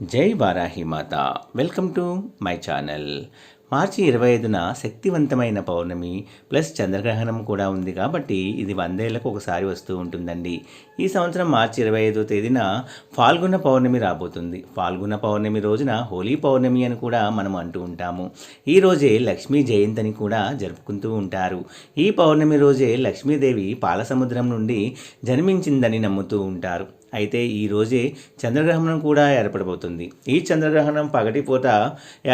జై Varahi Mata. Welcome to my channel. March ఇరవై ఐదున శక్తివంతమైన పౌర్ణమి ప్లస్ చంద్రగ్రహణం కూడా ఉంది కాబట్టి ఇది వందేళ్ళకు ఒకసారి వస్తూ ఉంటుందండి. ఈ సంవత్సరం మార్చి ఇరవై ఐదో తేదీన ఫాల్గుణ పౌర్ణమి రాబోతుంది. ఫాల్గుణ పౌర్ణమి రోజున హోలీ పౌర్ణమి అని కూడా మనం అంటూ ఉంటాము. ఈ రోజే లక్ష్మీ జయంతి అని కూడా జరుపుకుంటూ ఉంటారు. ఈ పౌర్ణమి రోజే లక్ష్మీదేవి పాలసముద్రం నుండి జన్మించిందని నమ్ముతూ ఉంటారు. అయితే ఈ రోజే చంద్రగ్రహణం కూడా ఏర్పడబోతుంది. ఈ చంద్రగ్రహణం పగటిపూట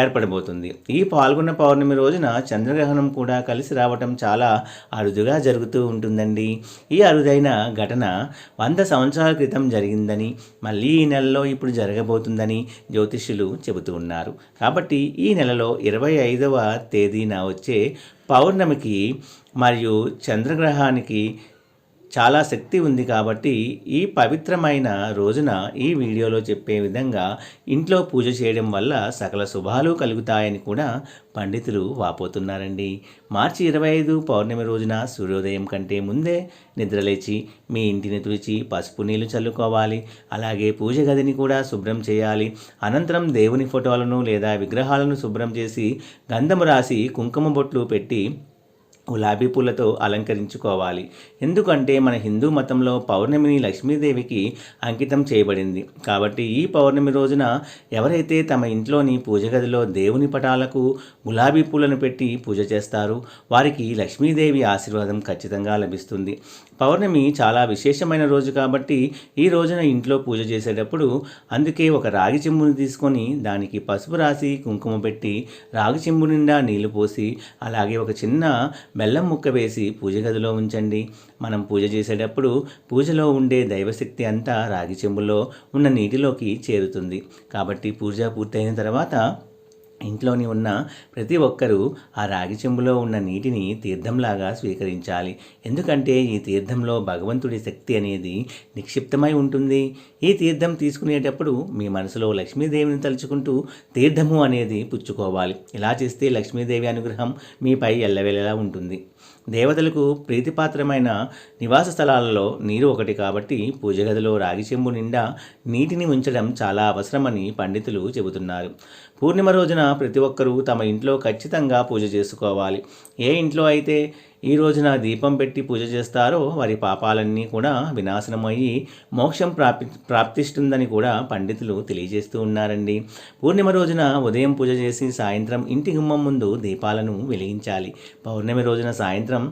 ఏర్పడబోతుంది. ఈ పాల్గొన్న పౌర్ణమి రోజున చంద్రగ్రహణం కూడా కలిసి రావటం చాలా అరుదుగా జరుగుతూ ఉంటుందండి. ఈ అరుదైన ఘటన వంద సంవత్సరాల క్రితం జరిగిందని మళ్ళీ ఈ నెలలో ఇప్పుడు జరగబోతుందని జ్యోతిష్యులు చెబుతూ ఉన్నారు. కాబట్టి ఈ నెలలో ఇరవై ఐదవ తేదీన వచ్చే పౌర్ణమికి మరియు చంద్రగ్రహానికి చాలా శక్తి ఉంది కాబట్టి ఈ పవిత్రమైన రోజున ఈ వీడియోలో చెప్పే విధంగా ఇంట్లో పూజ చేయడం వల్ల సకల శుభాలు కలుగుతాయని కూడా పండితులు వాపోతున్నారండి. మార్చి ఇరవై ఐదు పౌర్ణమి రోజున సూర్యోదయం కంటే ముందే నిద్రలేచి మీ ఇంటిని తుడిచి పసుపు నీళ్ళు చల్లుకోవాలి. అలాగే పూజ గదిని కూడా శుభ్రం చేయాలి. అనంతరం దేవుని ఫోటోలను లేదా విగ్రహాలను శుభ్రం చేసి గంధము రాసి కుంకుమ బొట్లు పెట్టి గులాబీ పూలతో అలంకరించుకోవాలి. ఎందుకంటే మన హిందూ మతంలో పౌర్ణమిని లక్ష్మీదేవికి అంకితం చేయబడింది. కాబట్టి ఈ పౌర్ణమి రోజున ఎవరైతే తమ ఇంట్లోని పూజ గదిలో దేవుని పటాలకు గులాబీ పూలను పెట్టి పూజ చేస్తారు వారికి లక్ష్మీదేవి ఆశీర్వాదం ఖచ్చితంగా లభిస్తుంది. పౌర్ణమి చాలా విశేషమైన రోజు కాబట్టి ఈ రోజున ఇంట్లో పూజ చేసేటప్పుడు అందుకే ఒక రాగి చెంబుని తీసుకొని దానికి పసుపు రాసి కుంకుమ పెట్టి రాగి చెంబు నిండా నీళ్ళు పోసి అలాగే ఒక చిన్న బెల్లం ముక్క వేసి పూజ గదిలో ఉంచండి. మనం పూజ చేసేటప్పుడు పూజలో ఉండే దైవశక్తి అంతా రాగి చెంబులో ఉన్న నీటిలోకి చేరుతుంది. కాబట్టి పూజ పూర్తయిన తర్వాత ఇంట్లోని ఉన్న ప్రతి ఒక్కరూ ఆ రాగి చెంబులో ఉన్న నీటిని తీర్థంలాగా స్వీకరించాలి. ఎందుకంటే ఈ తీర్థంలో భగవంతుడి శక్తి అనేది నిక్షిప్తమై ఉంటుంది. ఈ తీర్థం తీసుకునేటప్పుడు మీ మనసులో లక్ష్మీదేవిని తలుచుకుంటూ తీర్థము అనేది పుచ్చుకోవాలి. ఇలా చేస్తే లక్ష్మీదేవి అనుగ్రహం మీపై ఎల్లవెల్లలా ఉంటుంది. దేవతలకు ప్రీతిపాత్రమైన నివాస స్థలాలలో నీరు ఒకటి కాబట్టి పూజ గదిలో రాగి చెంబు నిండా నీటిని ఉంచడం చాలా అవసరమని పండితులు చెబుతున్నారు. పూర్ణిమ రోజున ప్రతి ఒక్కరూ తమ ఇంట్లో ఖచ్చితంగా పూజ చేసుకోవాలి. ఏ ఇంట్లో అయితే ఈ రోజున దీపం పెట్టి పూజ చేస్తారో వారి పాపాలన్నీ కూడా వినాశనమయ్యి మోక్షం ప్రాప్తి ప్రాప్తిస్తుందని కూడా పండితులు తెలియజేస్తూ ఉన్నారండి. పూర్ణిమ రోజున ఉదయం పూజ చేసి సాయంత్రం ఇంటి గుమ్మం ముందు దీపాలను వెలిగించాలి. పౌర్ణమి రోజున సాయంత్రం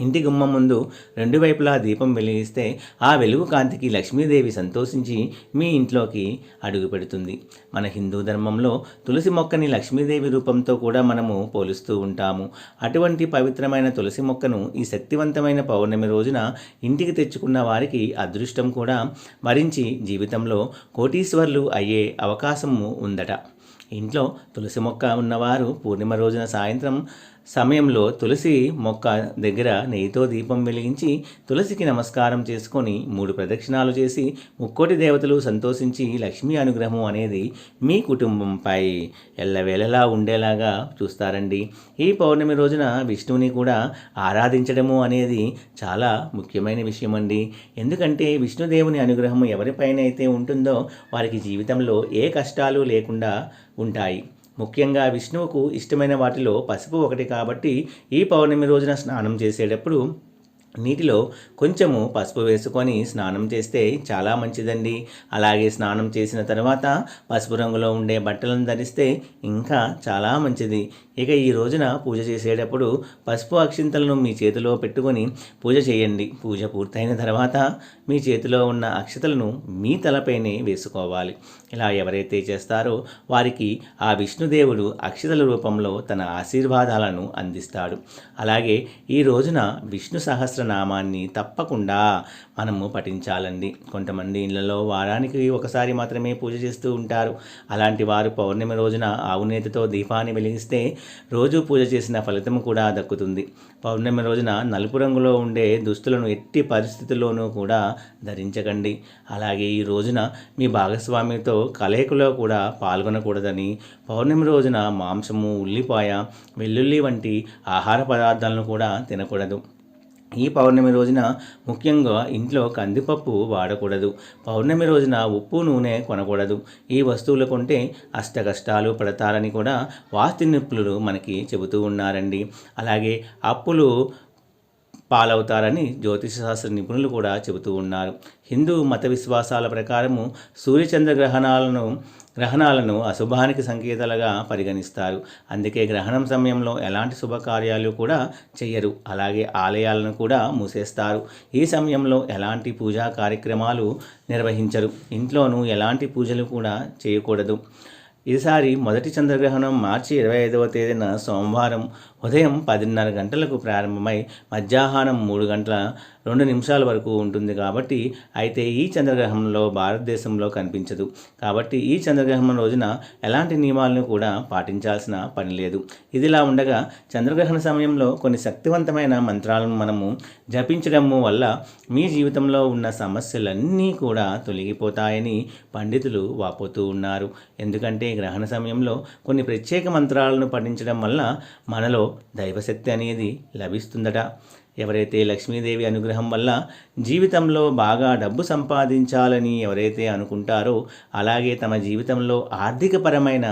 ఇంటి గుమ్మం ముందు రెండు వైపులా దీపం వెలిగిస్తే ఆ వెలుగు కాంతికి లక్ష్మీదేవి సంతోషించి మీ ఇంట్లోకి అడుగు పెడుతుంది. మన హిందూ ధర్మంలో తులసి మొక్కని లక్ష్మీదేవి రూపంతో కూడా మనము పోలుస్తూ ఉంటాము. అటువంటి పవిత్రమైన తులసి మొక్కను ఈ శక్తివంతమైన పౌర్ణమి రోజున ఇంటికి తెచ్చుకున్న వారికి అదృష్టం కూడా మరించి జీవితంలో కోటీశ్వర్లు అయ్యే అవకాశము ఉందట. ఇంట్లో తులసి మొక్క ఉన్నవారు పూర్ణిమ రోజున సాయంత్రం సమయంలో తులసి మొక్క దగ్గర నెయ్యితో దీపం వెలిగించి తులసికి నమస్కారం చేసుకొని మూడు ప్రదక్షిణాలు చేసి ముక్కోటి దేవతలు సంతోషించి లక్ష్మీ అనుగ్రహం అనేది మీ కుటుంబంపై ఎల్లవేళలా ఉండేలాగా చూస్తారండి. ఈ పౌర్ణమి రోజున విష్ణువుని కూడా ఆరాధించడము అనేది చాలా ముఖ్యమైన విషయం అండి ఎందుకంటే విష్ణుదేవుని అనుగ్రహం ఎవరిపైన అయితే ఉంటుందో వారికి జీవితంలో ఏ కష్టాలు లేకుండా ఉంటాయి. ముఖ్యంగా విష్ణువుకు ఇష్టమైన వాటిలో పసుపు ఒకటి కాబట్టి ఈ పౌర్ణమి రోజున స్నానం చేసేటప్పుడు నీటిలో కొంచెము పసుపు వేసుకొని స్నానం చేస్తే చాలా మంచిదండి. అలాగే స్నానం చేసిన తర్వాత పసుపు రంగులో ఉండే బట్టలను ధరిస్తే ఇంకా చాలా మంచిది. ఇక ఈ రోజున పూజ చేసేటప్పుడు పసుపు అక్షింతలను మీ చేతిలో పెట్టుకొని పూజ చేయండి. పూజ పూర్తయిన తర్వాత మీ చేతిలో ఉన్న అక్షతలను మీ తలపైనే వేసుకోవాలి. ఇలా ఎవరైతే చేస్తారో వారికి ఆ విష్ణుదేవుడు అక్షతల రూపంలో తన ఆశీర్వాదాలను అందిస్తాడు. అలాగే ఈ రోజున విష్ణు సహస్రనామాన్ని తప్పకుండా మనము పఠించాలండి. కొంతమంది ఇళ్ళలో వారానికి ఒకసారి మాత్రమే పూజ చేస్తూ ఉంటారు. అలాంటి వారు పౌర్ణమి రోజున ఆవునేతతో దీపాన్ని వెలిగిస్తే రోజు పూజ చేసిన ఫలితం కూడా దక్కుతుంది. పౌర్ణమి రోజున నలుపు రంగులో ఉండే దుస్తులను ఎట్టి పరిస్థితుల్లోనూ కూడా ధరించకండి. అలాగే ఈ రోజున మీ భాగస్వామితో కలయికలో కూడా పాల్గొనకూడదని పౌర్ణమి రోజున మాంసము ఉల్లిపాయ వెల్లుల్లి వంటి ఆహార పదార్థాలను కూడా తినకూడదు. ఈ పౌర్ణమి రోజున ముఖ్యంగా ఇంట్లో కందిపప్పు వాడకూడదు. పౌర్ణమి రోజున ఉప్పు నూనె కొనకూడదు. ఈ వస్తువులు కొంటే అష్ట కష్టాలు పడతారని కూడా వాస్తు నిపుణులు మనకి చెబుతూ ఉన్నారండి. అలాగే అప్పులు పాలవుతారని జ్యోతిష శాస్త్ర నిపుణులు కూడా చెబుతూ ఉన్నారు. హిందూ మత విశ్వాసాల ప్రకారము సూర్యచంద్ర గ్రహణాలను గ్రహణాలను అశుభానికి సంకేతాలుగా పరిగణిస్తారు. అందుకే గ్రహణం సమయంలో ఎలాంటి శుభకార్యాలు కూడా చెయ్యరు. అలాగే ఆలయాలను కూడా మూసేస్తారు. ఈ సమయంలో ఎలాంటి పూజా కార్యక్రమాలు నిర్వహించరు. ఇంట్లోనూ ఎలాంటి పూజలు కూడా చేయకూడదు. ఈసారి మొదటి చంద్రగ్రహణం మార్చి ఇరవై ఐదవ తేదీన సోమవారం ఉదయం పదిన్నర గంటలకు ప్రారంభమై మధ్యాహ్నం మూడు గంటల రెండు నిమిషాల వరకు ఉంటుంది కాబట్టి అయితే ఈ చంద్రగ్రహణంలో భారతదేశంలో కనిపించదు. కాబట్టి ఈ చంద్రగ్రహణం రోజున ఎలాంటి నియమాలను కూడా పాటించాల్సిన పని లేదు. ఇదిలా ఉండగా చంద్రగ్రహణ సమయంలో కొన్ని శక్తివంతమైన మంత్రాలను మనము జపించడము వల్ల మీ జీవితంలో ఉన్న సమస్యలన్నీ కూడా తొలగిపోతాయని పండితులు వాపోతూ ఉన్నారు. ఎందుకంటే గ్రహణ సమయంలో కొన్ని ప్రత్యేక మంత్రాలను పఠించడం వల్ల మనలో దైవశక్తి అనేది లభిస్తుందట. ఎవరైతే లక్ష్మీదేవి అనుగ్రహం వల్ల జీవితంలో బాగా డబ్బు సంపాదించాలని ఎవరైతే అనుకుంటారో అలాగే తమ జీవితంలో ఆర్థికపరమైన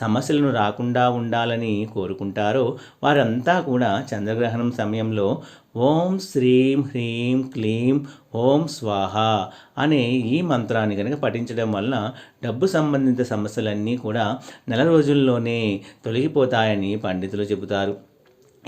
సమస్యలను రాకుండా ఉండాలని కోరుకుంటారో వారంతా కూడా చంద్రగ్రహణం సమయంలో ఓం శ్రీం హ్రీం క్లీం ఓం స్వాహ అనే ఈ మంత్రాన్ని కనుక పఠించడం వల్ల డబ్బు సంబంధిత సమస్యలన్నీ కూడా నెల రోజుల్లోనే తొలగిపోతాయని పండితులు చెబుతారు.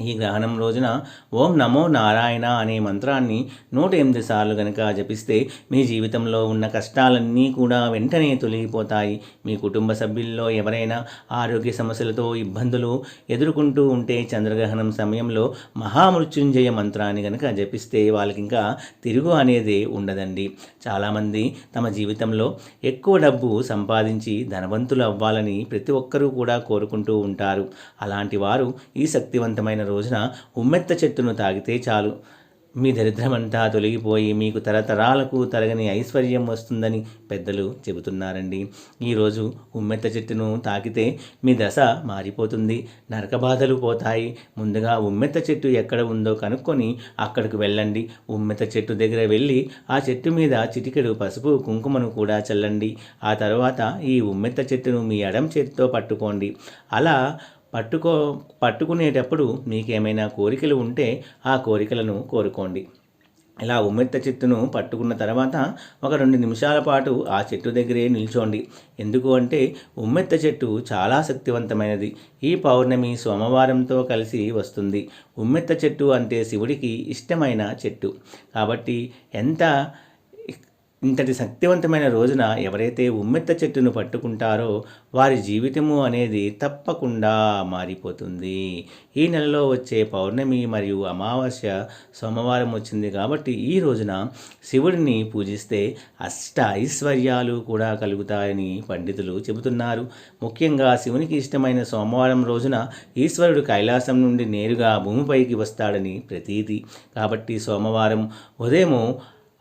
ఈ గ్రహణం రోజున ఓం నమో నారాయణ అనే మంత్రాన్ని నూట ఎనిమిది సార్లు కనుక జపిస్తే మీ జీవితంలో ఉన్న కష్టాలన్నీ కూడా వెంటనే తొలగిపోతాయి. మీ కుటుంబ సభ్యుల్లో ఎవరైనా ఆరోగ్య సమస్యలతో ఇబ్బందులు ఎదుర్కొంటూ ఉంటే చంద్రగ్రహణం సమయంలో మహామృత్యుంజయ మంత్రాన్ని కనుక జపిస్తే వాళ్ళకి ఇంకా తిరుగు అనేది ఉండదండి. చాలామంది తమ జీవితంలో ఎక్కువ డబ్బు సంపాదించి ధనవంతులు అవ్వాలని ప్రతి ఒక్కరూ కూడా కోరుకుంటూ ఉంటారు. అలాంటి వారు ఈ శక్తివంతమైన రోజున ఉమ్మెత్త చెట్టును తాగితే చాలు. మీ దరిద్రమంతా తొలగిపోయి మీకు తరతరాలకు తరగని ఐశ్వర్యం వస్తుందని పెద్దలు చెబుతున్నారండి. ఈరోజు ఉమ్మెత్త చెట్టును తాకితే మీ దశ మారిపోతుంది. నరక బాధలు పోతాయి. ముందుగా ఉమ్మెత్త చెట్టు ఎక్కడ ఉందో కనుక్కొని అక్కడికి వెళ్ళండి. ఉమ్మెత్త చెట్టు దగ్గర వెళ్ళి ఆ చెట్టు మీద చిటికెడు పసుపు కుంకుమను కూడా చల్లండి. ఆ తర్వాత ఈ ఉమ్మెత్త చెట్టును మీ ఎడం చేతితో పట్టుకోండి. అలా పట్టుకో పట్టుకునేటప్పుడు మీకేమైనా కోరికలు ఉంటే ఆ కోరికలను కోరుకోండి. ఇలా ఉమ్మెత్త చెట్టును పట్టుకున్న తర్వాత ఒక రెండు నిమిషాల పాటు ఆ చెట్టు దగ్గరే నిల్చోండి. ఎందుకు అంటే ఉమ్మెత్త చెట్టు చాలా శక్తివంతమైనది. ఈ పౌర్ణమి సోమవారంతో కలిసి వస్తుంది. ఉమ్మెత్త చెట్టు అంటే శివుడికి ఇష్టమైన చెట్టు. కాబట్టి ఎంత ఇంతటి శక్తివంతమైన రోజున ఎవరైతే ఉమ్మెత్త చెట్టును పట్టుకుంటారో వారి జీవితము అనేది తప్పకుండా మారిపోతుంది. ఈ నెలలో వచ్చే పౌర్ణమి మరియు అమావాస్య సోమవారం వచ్చింది కాబట్టి ఈ రోజున శివుడిని పూజిస్తే అష్ట ఐశ్వర్యాలు కూడా కలుగుతాయని పండితులు చెబుతున్నారు. ముఖ్యంగా శివునికి ఇష్టమైన సోమవారం రోజున ఈశ్వరుడు కైలాసం నుండి నేరుగా భూమిపైకి వస్తాడని ప్రతీతి. కాబట్టి సోమవారం ఉదయము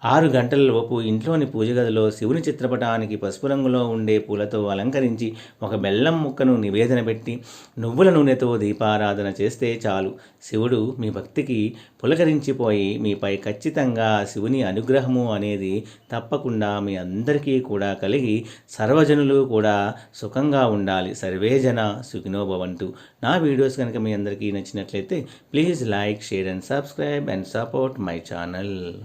ఆరు గంటలలోపు ఇంట్లోని పూజగదిలో శివుని చిత్రపటానికి పసుపు రంగులో ఉండే పూలతో అలంకరించి ఒక బెల్లం ముక్కను నివేదన పెట్టి నువ్వుల నూనెతో దీపారాధన చేస్తే చాలు. శివుడు మీ భక్తికి పులకరించిపోయి మీపై ఖచ్చితంగా శివుని అనుగ్రహము అనేది తప్పకుండా మీ అందరికీ కూడా కలిగి సర్వజనులు కూడా సుఖంగా ఉండాలి. సర్వేజన సుఖినోభవంతు నా వీడియోస్ కనుక మీ అందరికీ నచ్చినట్లయితే please like share and subscribe and support my channel.